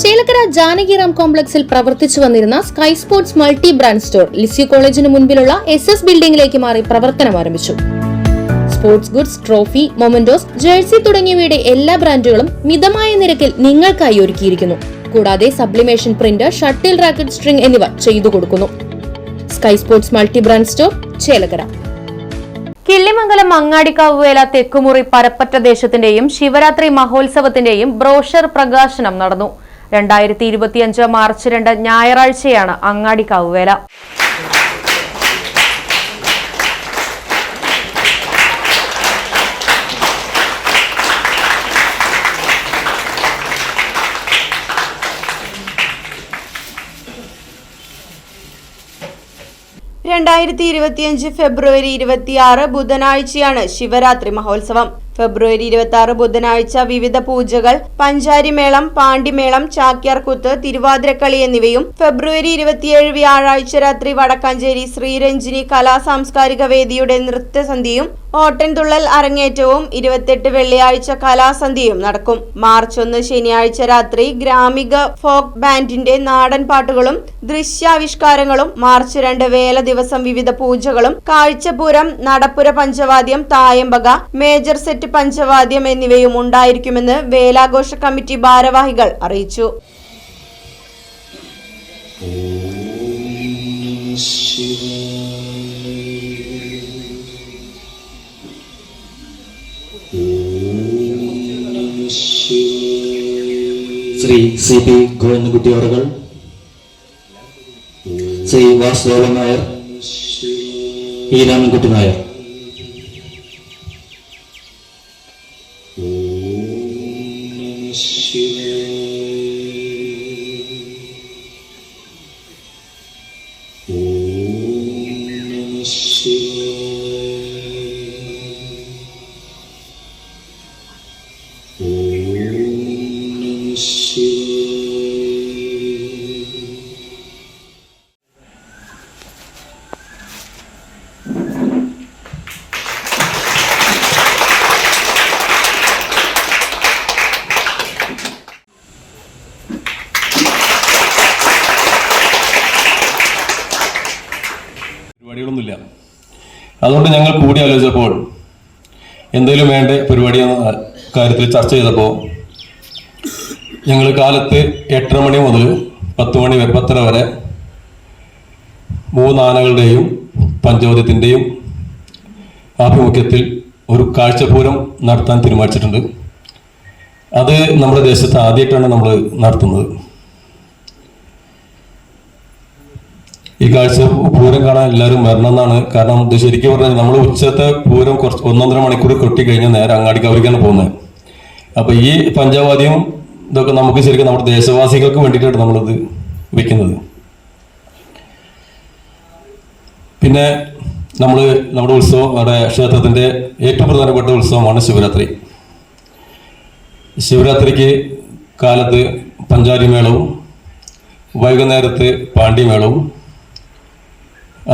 ചേലക്കര ജാനകിറാം കോംപ്ലക്സിൽ പ്രവർത്തിച്ചു വന്നിരുന്ന sky sports multi brand store Lisieux കോളേജിന് മുൻപിലുള്ള എസ് എസ് ബിൽഡിംഗിലേക്ക് മാറി പ്രവർത്തനം ആരംഭിച്ചു. Sports goods trophy mementos jersey തുടങ്ങിയവയുടെ എല്ലാ ബ്രാൻഡുകളും മിതമായ നിരക്കിൽ നിങ്ങൾക്കായി ഒരുക്കിയിരിക്കുന്നു. കൂടാതെ sublimation print shuttle racket string എന്നിവ ചെയ്തു കൊടുക്കുന്നു. Sky sports multi brand store Chelakkara. Killimangalam Angadikkavu Vela Thekkumuri Parappatta ദേശത്തിന്റെയും Shivaratri മഹോത്സവത്തിന്റെയും brochure പ്രകാശനം നടന്നു. രണ്ടായിരത്തി ഇരുപത്തിയഞ്ച് മാർച്ച് രണ്ട് ഞായറാഴ്ചയാണ് അങ്ങാടി വേല രണ്ടായിരത്തി ഇരുപത്തിയഞ്ച് ഫെബ്രുവരി ഇരുപത്തിയാറ് ബുധനാഴ്ചയാണ് ശിവരാത്രി മഹോത്സവം. ഫെബ്രുവരി ഇരുപത്തി ആറ് ബുധനാഴ്ച വിവിധ പൂജകൾ പഞ്ചാരിമേളം പാണ്ടിമേളം ചാക്യാർകുത്ത് തിരുവാതിരക്കളി എന്നിവയും ഫെബ്രുവരി ഇരുപത്തിയേഴ് വ്യാഴാഴ്ച രാത്രി വടക്കാഞ്ചേരി ശ്രീരഞ്ജിനി കലാ സാംസ്കാരിക വേദിയുടെ നൃത്യസന്ധ്യയും ഓട്ടൻതുള്ളൽ അരങ്ങേറ്റവും ഇരുപത്തെട്ട് വെള്ളിയാഴ്ച കലാസന്ധിയും നടക്കും. മാർച്ച് ഒന്ന് ശനിയാഴ്ച രാത്രി ഗ്രാമിക ഫോക്ക് ബാൻഡിന്റെ നാടൻ പാട്ടുകളും ദൃശ്യാവിഷ്കാരങ്ങളും മാർച്ച് രണ്ട് വേല ദിവസം വിവിധ പൂജകളും കാഴ്ചപുരം നടപ്പുര പഞ്ചവാദ്യം തായമ്പക മേജർ സെറ്റ് പഞ്ചവാദ്യം എന്നിവയും ഉണ്ടായിരിക്കുമെന്ന് വേലാഘോഷ കമ്മിറ്റി ഭാരവാഹികൾ അറിയിച്ചു. ശ്രീ സി പി ഗോവിന്ദൻകുട്ടി അവറുകൾ ശ്രീ വാസുദേവൻ നായർ ഈരാമൻകുട്ടി രാമൻകുട്ടി നായർ. പരിപാടികളൊന്നുമില്ല അതുകൊണ്ട് ഞങ്ങൾ കൂടി ആലോചിച്ചപ്പോൾ എന്തെങ്കിലും വേണ്ട പരിപാടി എന്ന കാര്യത്തിൽ ചർച്ച ചെയ്തപ്പോൾ ഞങ്ങൾ കാലത്ത് എട്ടര മണി മുതൽ പത്ത് മണി വരെ പത്തര വരെ മൂന്നാനകളുടെയും പഞ്ചവദ്യത്തിന്റെയും ആഭിമുഖ്യത്തിൽ ഒരു കാഴ്ചപൂരം നടത്താൻ തീരുമാനിച്ചിട്ടുണ്ട്. അത് നമ്മുടെ ദേശത്ത് ആദ്യമായിട്ടാണ് നമ്മൾ നടത്തുന്നത്. ഈ കാഴ്ച പൂരം കാണാൻ എല്ലാവരും വരണം എന്നാണ് കാരണം ഇത് ശരിക്കും പറഞ്ഞാൽ നമ്മൾ ഉച്ചത്തെ പൂരം കുറച്ച് ഒന്നൊന്നര മണിക്കൂർ കൊട്ടി കഴിഞ്ഞാൽ നേരെ അങ്ങാടിക്കവരിക്കാണ് പോകുന്നത്. അപ്പൊ ഈ പഞ്ചവാദ്യം ഇതൊക്കെ നമുക്ക് ശരിക്കും നമ്മുടെ ദേശവാസികൾക്ക് വേണ്ടിയിട്ടാണ് നമ്മളിത് വെക്കുന്നത്. പിന്നെ നമ്മൾ നമ്മുടെ ഉത്സവം നമ്മുടെ ക്ഷേത്രത്തിന്റെ ഏറ്റവും പ്രധാനപ്പെട്ട ഉത്സവമാണ് ശിവരാത്രി. ശിവരാത്രിക്ക് കാലത്ത് പഞ്ചാരി മേളവും വൈകുന്നേരത്ത് പാണ്ഡിമേളവും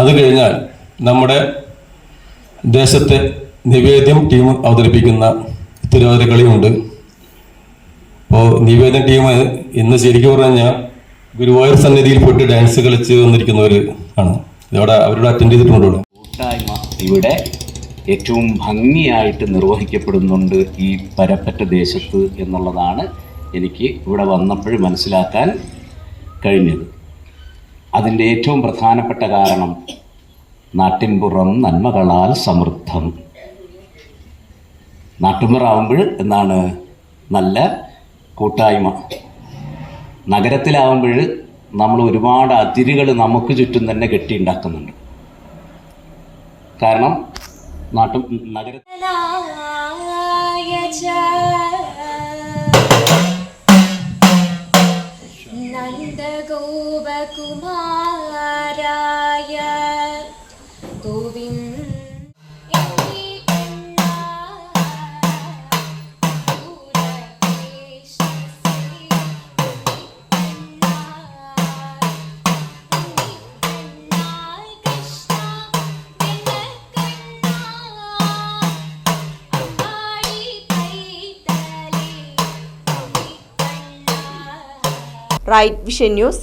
അത് കഴിഞ്ഞാൽ നമ്മുടെ ദേശത്തെ നിവേദ്യം ടീം അവതരിപ്പിക്കുന്ന തിരുവാതിരക്കളിയുണ്ട്. അപ്പോൾ നിവേദ്യം ടീം ഇന്ന് ശരിക്കും പറഞ്ഞാൽ ഗുരുവായൂർ സന്നിധിയിൽ പോയിട്ട് ഡാൻസ് കളിച്ച് വന്നിരിക്കുന്നവർ ആണ്. ഇതവിടെ അവരോട് അറ്റൻഡ് ചെയ്തിട്ടുണ്ട് കൂട്ടായ്മ ഇവിടെ ഏറ്റവും ഭംഗിയായിട്ട് നിർവഹിക്കപ്പെടുന്നുണ്ട് ഈ പരപ്പറ്റ ദേശത്ത് എന്നുള്ളതാണ് എനിക്ക് ഇവിടെ വന്നപ്പോൾ മനസ്സിലാക്കാൻ കഴിഞ്ഞത്. അതിന്റെ ഏറ്റവും പ്രധാനപ്പെട്ട കാരണം നാട്ടിൻപുറം നന്മകളാൽ സമൃദ്ധം. നാട്ടുമ്പുറാവുമ്പോൾ എന്നാണ്? നല്ല കൂട്ടായ്മ. നഗരത്തിലാവുമ്പോൾ നമ്മൾ ഒരുപാട് അതിരുകൾ നമുക്ക് ചുറ്റും തന്നെ കെട്ടിയുണ്ടാക്കുന്നുണ്ട്. കാരണം നാട്ടു നഗര नाय കുമാരായ ഗോവിന്ദ റൈറ്റ് വിഷൻ ന്യൂസ്